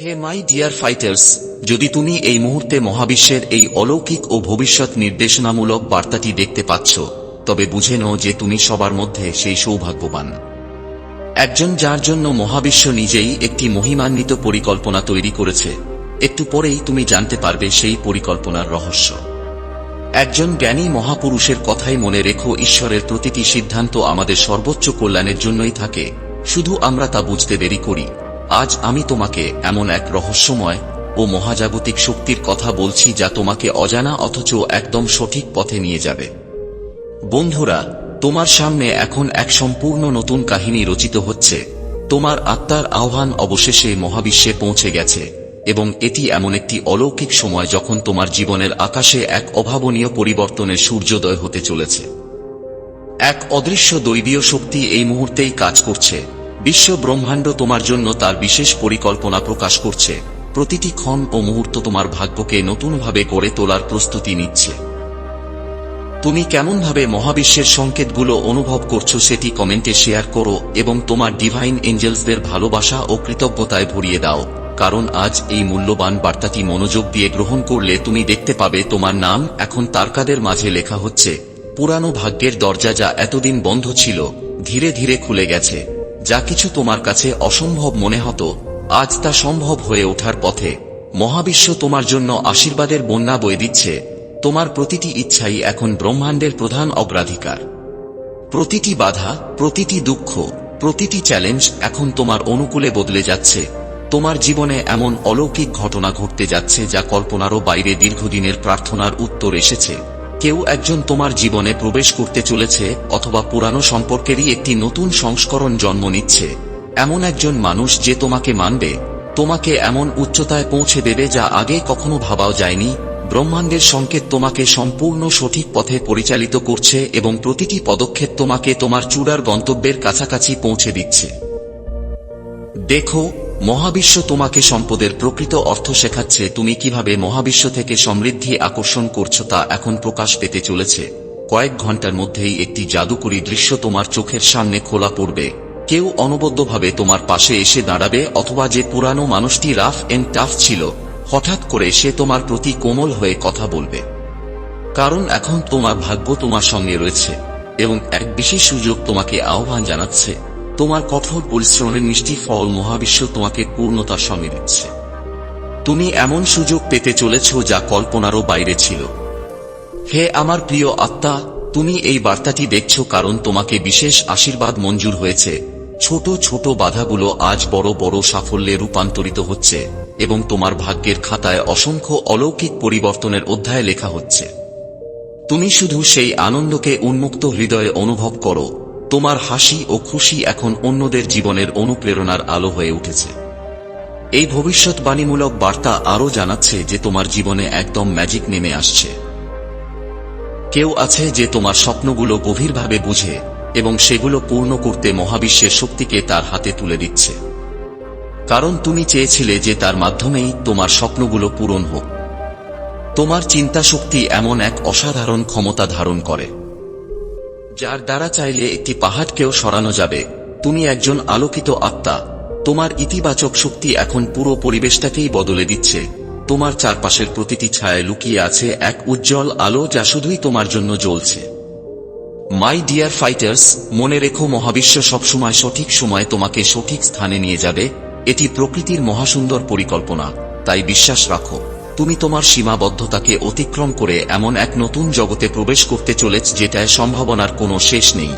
Hey my dear fighters, যদি তুমি এই মুহূর্তে মহাবিশ্বের এই অলৌকিক ও ভবিষ্যৎ নির্দেশনামূলক বার্তাটি দেখতে পাচ্ছ, তবে বুঝে নাও যে তুমি সবার মধ্যে সেই সৌভাগ্যবান। একজন যার জন্য মহাবিশ্ব নিজেই একটি মহিমান্বিত পরিকল্পনা তৈরি করেছে, একটু পরেই তুমি জানতে পারবে সেই পরিকল্পনার রহস্য। একজন জ্ঞানী মহাপুরুষের কথাই মনে রেখো, ঈশ্বরের প্রতিটি সিদ্ধান্ত আমাদের সর্বোচ্চ কল্যাণের জন্যই থাকে, শুধু আমরা তা বুঝতে দেরি করি। আজ আমি তোমাকে এমন এক রহস্যময় ও মহাজাগতিক শক্তির কথা বলছি যা তোমাকে অজানা অথচ একদম সঠিক পথে নিয়ে যাবে। বন্ধুরা, তোমার সামনে এখন এক সম্পূর্ণ নতুন কাহিনী রচিত হচ্ছে। তোমার আত্মার আহ্বান অবশেষে মহাবিশ্বে পৌঁছে গেছে এবং এটি এমন একটি অলৌকিক সময় যখন তোমার জীবনের আকাশে এক অভাবনীয় পরিবর্তনের সূর্যোদয় হতে চলেছে। এক অদৃশ্য দৈবীয় শক্তি এই মুহূর্তেই কাজ করছে। বিশ্ব ব্রহ্মাণ্ড তোমার জন্য তার বিশেষ পরিকল্পনা প্রকাশ করছে। প্রতিটি ক্ষণ ও মুহূর্ত তোমার ভাগ্যকে নতুনভাবে গড়ে তোলার প্রস্তুতি নিচ্ছে। তুমি কেমনভাবে মহাবিশ্বের সংকেতগুলো অনুভব করছ সেটি কমেন্টে শেয়ার করো এবং তোমার ডিভাইন এঞ্জেলসদের ভালোবাসা ও কৃতজ্ঞতায় ভরিয়ে দাও। কারণ আজ এই মূল্যবান বার্তাটি মনোযোগ দিয়ে গ্রহণ করলে তুমি দেখতে পাবে তোমার নাম এখন তারকাদের মাঝে লেখা হচ্ছে, পুরানো ভাগ্যের দরজা যা এতদিন বন্ধ ছিল, ধীরে ধীরে খুলে গেছে। যা কিছু তোমার কাছে অসম্ভব মনে হতো, আজ তা সম্ভব হয়ে ওঠার পথে। মহাবিশ্ব তোমার জন্য আশীর্বাদের বন্যা বয়ে দিচ্ছে। তোমার প্রতিটি ইচ্ছাই এখন ব্রহ্মাণ্ডের প্রধান অগ্রাধিকার। প্রতিটি বাধা, প্রতিটি দুঃখ, প্রতিটি চ্যালেঞ্জ এখন তোমার অনুকূলে বদলে যাচ্ছে। তোমার জীবনে এমন অলৌকিক ঘটনা ঘটতে যাচ্ছে যা কল্পনারও বাইরে দীর্ঘদিনের প্রার্থনার উত্তর এসেছে। কেউ একজন তোমার জীবনে প্রবেশ করতে চলেছে অথবা পুরানো সম্পর্কেরই একটি নতুন সংস্করণ জন্ম নিচ্ছে। এমন একজন মানুষ যে তোমাকে মানবে, তোমাকে এমন উচ্চতায় পৌঁছে দেবে যা আগে কখনো ভাবাও যায়নি। ব্রহ্মাণ্ডের সংকেত তোমাকে সম্পূর্ণ সঠিক পথে পরিচালিত করছে এবং প্রতিটি পদক্ষেপ তোমাকে তোমার চূড়ার গন্তব্যের কাছাকাছি পৌঁছে দিচ্ছে। দেখো মহাবিশ্ব তোমাকে সম্পদের প্রকৃত অর্থ শেখাচ্ছে, তুমি কীভাবে মহাবিশ্ব থেকে সমৃদ্ধি আকর্ষণ করছ তা এখন প্রকাশ পেতে চলেছে। কয়েক ঘণ্টার মধ্যেই একটি জাদুকরী দৃশ্য তোমার চোখের সামনে খোলা পড়বে। কেউ অনবদ্যভাবে তোমার পাশে এসে দাঁড়াবে, অথবা যে পুরানো মানুষটি রাফ এন্ড টাফ ছিল, হঠাৎ করে সে তোমার প্রতি কোমল হয়ে কথা বলবে। কারণ এখন তোমার ভাগ্য তোমার সঙ্গে রয়েছে, এবং এক বিশেষ সুযোগ তোমাকে আহ্বান জানাচ্ছে। তোমার কঠোর পরিশ্রমের মিষ্টি ফল মহাবিশ্ব তোমাকে পূর্ণতার সঙ্গে দিচ্ছে। তুমি এমন সুযোগ পেতে চলেছ যা কল্পনারও বাইরে ছিল। হে আমার প্রিয় আত্মা, তুমি এই বার্তাটি দেখছ কারণ তোমাকে বিশেষ আশীর্বাদ মঞ্জুর হয়েছে। ছোট ছোট বাধাগুলো আজ বড় বড় সাফল্যে রূপান্তরিত হচ্ছে এবং তোমার ভাগ্যের খাতায় অসংখ্য অলৌকিক পরিবর্তনের অধ্যায় লেখা হচ্ছে। তুমি শুধু সেই আনন্দকে উন্মুক্ত হৃদয়ে অনুভব করো তোমার হাসি ও খুশি এখন অন্যদের জীবনের অনুপ্রেরণার আলো হয়ে উঠেছে। এই ভবিষ্যৎবাণীমূলক বার্তা আরও জানাচ্ছে যে তোমার জীবনে একদম ম্যাজিক নেমে আসছে। কেউ আছে যে তোমার স্বপ্নগুলো গভীরভাবে বুঝে এবং সেগুলো পূর্ণ করতে মহাবিশ্বের শক্তিকে তার হাতে তুলে দিচ্ছে। কারণ তুমি চেয়েছিলে যে তার মাধ্যমেই তোমার স্বপ্নগুলো পূরণ হোক। তোমার চিন্তা শক্তি এমন এক অসাধারণ ক্ষমতা ধারণ করে। যার দ্বারা চাইলে একটি পাহাড়কেও সরানো যাবে। তুমি একজন আলোকিত আত্মা। তোমার ইতিবাচক শক্তি এখন পুরো পরিবেশটাকেই বদলে দিচ্ছে। তোমার চারপাশের প্রতিটি ছায়ায় লুকিয়ে আছে এক উজ্জ্বল আলো যা শুধুই তোমার জন্য জ্বলছে। মাই ডিয়ার ফাইটার্স মনে রেখো মহাবিশ্ব সবসময় সঠিক সময় তোমাকে সঠিক স্থানে নিয়ে যাবে। এটি প্রকৃতির মহাসুন্দর পরিকল্পনা। তাই বিশ্বাস রাখো। তুমি তোমার সীমাবদ্ধতাকে অতিক্রম করে এমন এক নতুন জগতে প্রবেশ করতে চলেছ যেটায় সম্ভাবনার কোনো শেষ নেই।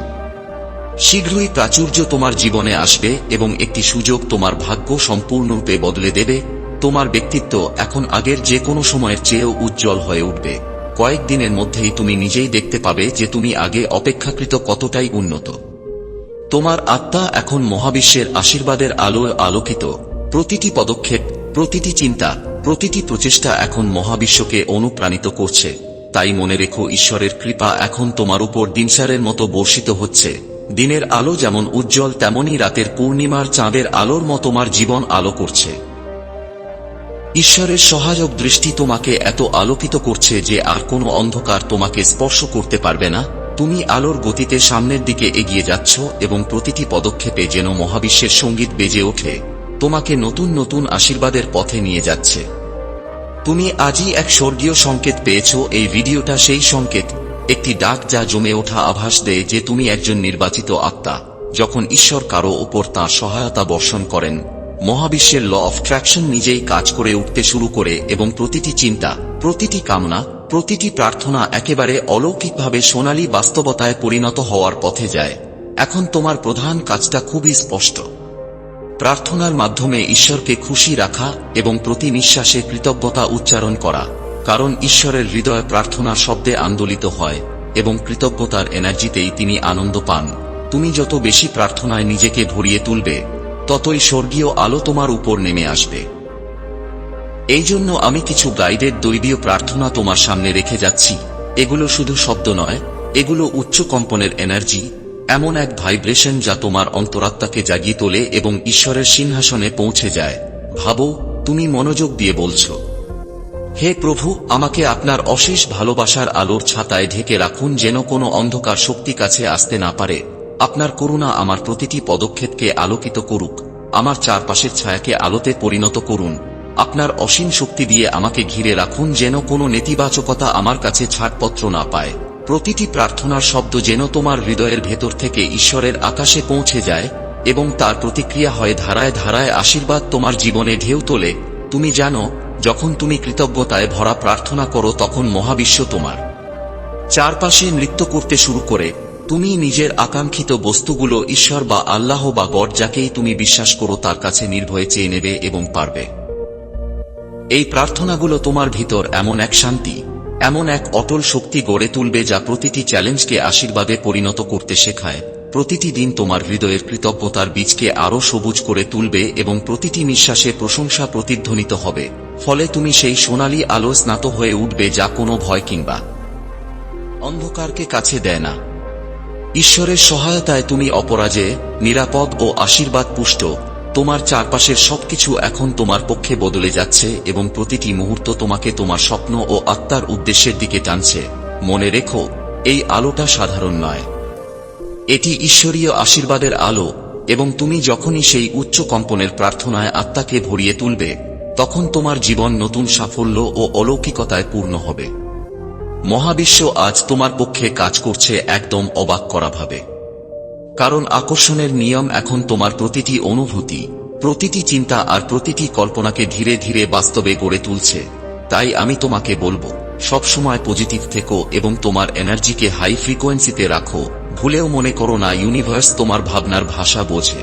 শীঘ্রই প্রাচুর্য তোমার জীবনে আসবে এবং একটি সুযোগ তোমার ভাগ্য সম্পূর্ণরূপে বদলে দেবে। তোমার ব্যক্তিত্ব এখন আগের যে কোনো সময়ের চেয়েও উজ্জ্বল হয়ে উঠবে। কয়েকদিনের মধ্যেই তুমি নিজেই দেখতে পাবে যে তুমি আগে অপেক্ষাকৃত কতটাই উন্নত। তোমার আত্মা এখন মহাবিশ্বের আশীর্বাদের আলোয় আলোকিত। প্রতিটি পদক্ষেপ, প্রতিটি চিন্তা প্রতিটি প্রচেষ্টা এখন মহাবিশ্বকে অনুপ্রাণিত করছে। তাই মনে রেখো, ঈশ্বরের কৃপা এখন তোমার উপর দিনসারের মতো বর্ষিত হচ্ছে। দিনের আলো যেমন উজ্জ্বল তেমনই রাতের পূর্ণিমার চাঁদের আলোর মতো তোমার জীবন আলো করছে। ঈশ্বরের সহায়ক দৃষ্টি তোমাকে এত আলোকিত করছে যে আর কোনো অন্ধকার তোমাকে স্পর্শ করতে পারবে না। তুমি আলোর গতিতে সামনের দিকে এগিয়ে যাচ্ছ এবং প্রতিটি পদক্ষেপে যেন মহাবিশ্বের সংগীত বেজে ওঠে। তোমাকে নতুন নতুন আশীর্বাদের পথে নিয়ে যাচ্ছে। তুমি আজই এক স্বর্গীয় সংকেত পেয়েছ। এই ভিডিওটা সেই সংকেত। একটি ডাক যা জমে ওঠা আভাস দেয় যে তুমি একজন নির্বাচিত আত্মা। যখন ঈশ্বর কারও উপর তাঁর সহায়তা বর্ষণ করেন, মহাবিশ্বের ল অফ ট্র্যাকশন নিজেই কাজ করে উঠতে শুরু করে এবং প্রতিটি চিন্তা, প্রতিটি কামনা, প্রতিটি প্রার্থনা একেবারে অলৌকিকভাবে সোনালী বাস্তবতায় পরিণত হওয়ার পথে যায়। এখন তোমার প্রধান কাজটা খুবই স্পষ্ট। প্রার্থনার মাধ্যমে ঈশ্বরকে খুশি রাখা এবং প্রতি নিঃশ্বাসে কৃতজ্ঞতা উচ্চারণ করা, কারণ ঈশ্বরের হৃদয় প্রার্থনা শব্দে আন্দোলিত হয়, এবং কৃতজ্ঞতার এনার্জিতেই তিনি আনন্দ পান। তুমি যত বেশি প্রার্থনায় নিজেকে ভরিয়ে তুলবে, ততই স্বর্গীয় আলো তোমার উপর নেমে আসবে। এই জন্য আমি কিছু গাইডের দৈবীয় প্রার্থনা তোমার সামনে রেখে যাচ্ছি। এগুলো শুধু শব্দ নয়, এগুলো উচ্চ কম্পনের এনার্জি এমন এক ভাইব্রেশন যা তোমার অন্তরাত্মাকে জাগিয়ে তোলে এবং ঈশ্বরের সিংহাসনে পৌঁছে যায়। ভাবো, তুমি মনোযোগ দিয়ে বলছ। হে প্রভু, আমাকে আপনার অশেষ ভালোবাসার আলোর ছাতায় ঢেকে রাখুন যেন কোনো অন্ধকার শক্তি কাছে আসতে না পারে। আপনার করুণা আমার প্রতিটি পদক্ষেপকে আলোকিত করুক। আমার চারপাশের ছায়াকে আলোতে পরিণত করুন। আপনার অসীম শক্তি দিয়ে আমাকে ঘিরে রাখুন যেন কোনো নেতিবাচকতা আমার কাছে ছাড়পত্র না পায়। প্রতিটি প্রার্থনার শব্দ যেন তোমার হৃদয়ের ভেতর থেকে ঈশ্বরের আকাশে পৌঁছে যায় এবং তার প্রতিক্রিয়া হয় ধারায় ধারায় আশীর্বাদ তোমার জীবনে ঢেউ তোলে। তুমি জানো, যখন তুমি কৃতজ্ঞতায় ভরা প্রার্থনা করো তখন মহাবিশ্ব তোমার। চারপাশে নৃত্য করতে শুরু করে, তুমি নিজের আকাঙ্ক্ষিত বস্তুগুলো ঈশ্বর বা আল্লাহ বা গড যাকেই তুমি বিশ্বাস করো তার কাছে নির্ভয়ে চেয়ে নেবে এবং পারবে। এই প্রার্থনাগুলো তোমার ভিতর এমন এক শান্তি এমন এক অটল শক্তি গড়ে তুলবে যা প্রতিটি চ্যালেঞ্জকে আশীর্বাদে পরিণত করতে শেখায়। প্রতিটি দিন তোমার হৃদয়ের কৃতজ্ঞতার বীজকে আরও সবুজ করে তুলবে এবং প্রতিটি নিঃশ্বাসে প্রশংসা প্রতিধ্বনিত হবে। ফলে তুমি সেই সোনালি আলো স্নাত হয়ে উঠবে যা কোনো ভয় কিংবা অন্ধকারকে কাছে দেয় না। ঈশ্বরের সহায়তায় তুমি অপরাজে, নিরাপদ ও আশীর্বাদ পুষ্ট তোমার চারপাশের সবকিছু এখন তোমার পক্ষে বদলে যাচ্ছে এবং প্রতিটি মুহূর্ত তোমাকে তোমার স্বপ্ন ও আত্মার উদ্দেশ্যের দিকে টানছে। মনে রেখো, এই আলোটা সাধারণ নয়। এটি ঈশ্বরীয় আশীর্বাদের আলো এবং তুমি যখনই সেই উচ্চ কম্পনের প্রার্থনায় আত্মাকে ভরিয়ে তুলবে, তখন তোমার জীবন নতুন সাফল্য ও অলৌকিকতায় পূর্ণ হবে। মহাবিশ্ব আজ তোমার পক্ষে কাজ করছে একদম অবাক করা ভাবে কারণ আকর্ষণের নিয়ম এখন তোমার প্রতিটি অনুভূতি, প্রতিটি চিন্তা আর প্রতিটি কল্পনাকে ধীরে ধীরে বাস্তবে গড়ে তুলছে। তাই আমি তোমাকে বলব সবসময় পজিটিভ থেকো এবং তোমার এনার্জিকে হাই ফ্রিকোয়েন্সিতে রাখো। ভুলেও মনে করো না, ইউনিভার্স তোমার ভাবনার ভাষা বোঝে।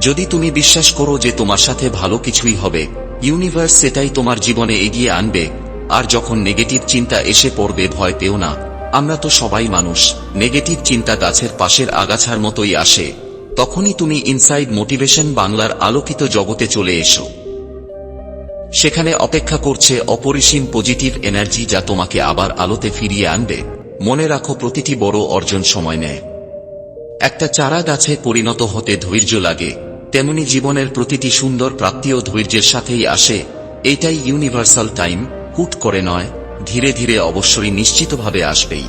যদি তুমি বিশ্বাস করো যে তোমার সাথে ভালো কিছুই হবে, ইউনিভার্স সেটাই তোমার জীবনে এগিয়ে আনবে। আর যখন নেগেটিভ চিন্তা এসে পড়বে, ভয় পেও না। আমরা তো সবাই মানুষ। নেগেটিভ চিন্তা গাছের পাশের আগাছার মতোই আসে। তখনই তুমি ইনসাইড মোটিভেশন বাংলার আলোকিত জগতে চলে এসো। সেখানে অপেক্ষা করছে অপরিসীম পজিটিভ এনার্জি যা তোমাকে আবার আলোতে ফিরিয়ে আনবে। মনে রাখো প্রতিটি বড় অর্জন সময় নেয়। একটা চারা গাছে পরিণত হতে ধৈর্য লাগে। তেমনি জীবনের প্রতিটি সুন্দর প্রাপ্তিও ধৈর্যের সাথেই আসে। এইটাই ইউনিভার্সাল টাইম হুট করে নয় ধীরে ধীরে অবশ্যই নিশ্চিতভাবে আসবেই।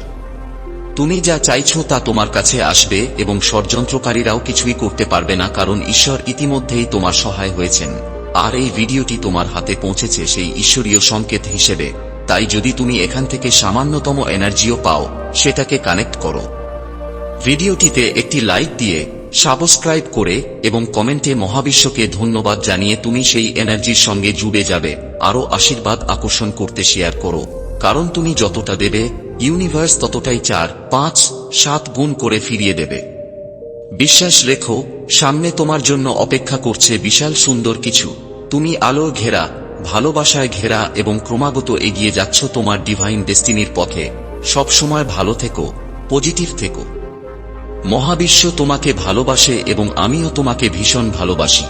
তুমি যা চাইছ তা তোমার কাছে আসবে এবং ষড়যন্ত্রকারীরাও কিছুই করতে পারবে না কারণ ঈশ্বর ইতিমধ্যেই তোমার সহায় হয়েছেন। আর এই ভিডিওটি তোমার হাতে পৌঁছেছে সেই ঈশ্বরীয় সংকেত হিসেবে। তাই যদি তুমি এখান থেকে সামান্যতম এনার্জিও পাও, সেটাকে কানেক্ট করো। ভিডিওটিতে একটি লাইক দিয়ে, সাবস্ক্রাইব করে এবং কমেন্টে মহাবিশ্বকে ধন্যবাদ জানিয়ে তুমি সেই এনার্জির সঙ্গে জুড়ে যাবে। আরও আশীর্বাদ আকর্ষণ করতে শেয়ার করো। কারণ তুমি যতটা দেবে ইউনিভার্স ততটাই চার, পাঁচ, সাত গুণ করে ফিরিয়ে দেবে। বিশ্বাস রেখো, সামনে তোমার জন্য অপেক্ষা করছে বিশাল সুন্দর কিছু। তুমি আলো ঘেরা, ভালোবাসায় ঘেরা এবং ক্রমাগত এগিয়ে যাচ্ছ তোমার ডিভাইন ডেস্টিনির পথে। সবসময় ভালো থেকো পজিটিভ থেকো। মহাবিশ্ব তোমাকে ভালোবাসে এবং আমিও তোমাকে ভীষণ ভালোবাসি।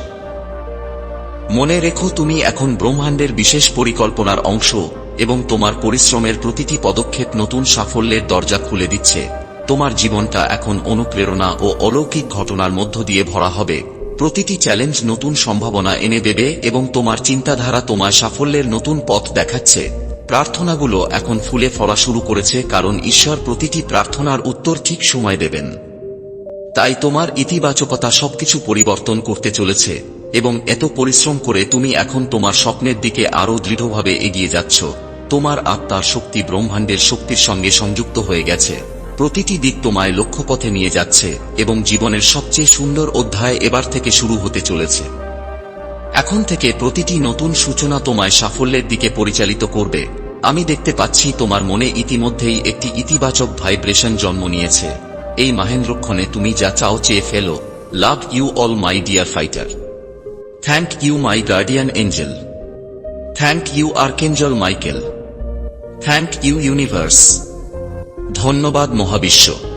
মনে রেখো তুমি এখন ব্রহ্মাণ্ডের বিশেষ পরিকল্পনার অংশ। এবং তোমার পরিশ্রমের প্রতিটি পদক্ষেপ নতুন সাফল্যের দরজা খুলে দিচ্ছে। তোমার জীবনটা এখন অনুপ্রেরণা ও অলৌকিক ঘটনার মধ্য দিয়ে ভরা হবে। প্রতিটি চ্যালেঞ্জ নতুন সম্ভাবনা এনে দেবে এবং তোমার চিন্তাধারা তোমার সাফল্যের নতুন পথ দেখাচ্ছে। প্রার্থনাগুলো এখন ফুলে ফলা শুরু করেছে কারণ ঈশ্বর প্রতিটি প্রার্থনার উত্তর ঠিক সময় দেবেন। তাই তোমার ইতিবাচকতা সবকিছু পরিবর্তন করতে চলেছে এবং এত পরিশ্রম করে তুমি এখন তোমার স্বপ্নের দিকে আরও দৃঢ়ভাবে এগিয়ে যাচ্ছ। তোমার আত্মার শক্তি ব্রহ্মাণ্ডের শক্তির সঙ্গে সংযুক্ত হয়ে গেছে। প্রতিটি দিক তোমায় লক্ষ্যপথে নিয়ে যাচ্ছে এবং জীবনের সবচেয়ে সুন্দর অধ্যায় এবার থেকে শুরু হতে চলেছে। এখন থেকে প্রতিটি নতুন সূচনা তোমায় সাফল্যের দিকে পরিচালিত করবে। আমি দেখতে পাচ্ছি তোমার মনে ইতিমধ্যেই একটি ইতিবাচক ভাইব্রেশন জন্ম নিয়েছে। এই মাহেন্দ্রক্ষণে তুমি যা চাও চেয়ে ফেলো। Love you all, my dear fighter. Thank you, my guardian angel. Thank you, archangel Michael. Thank you universe. ধন্যবাদ মহাবিশ্ব।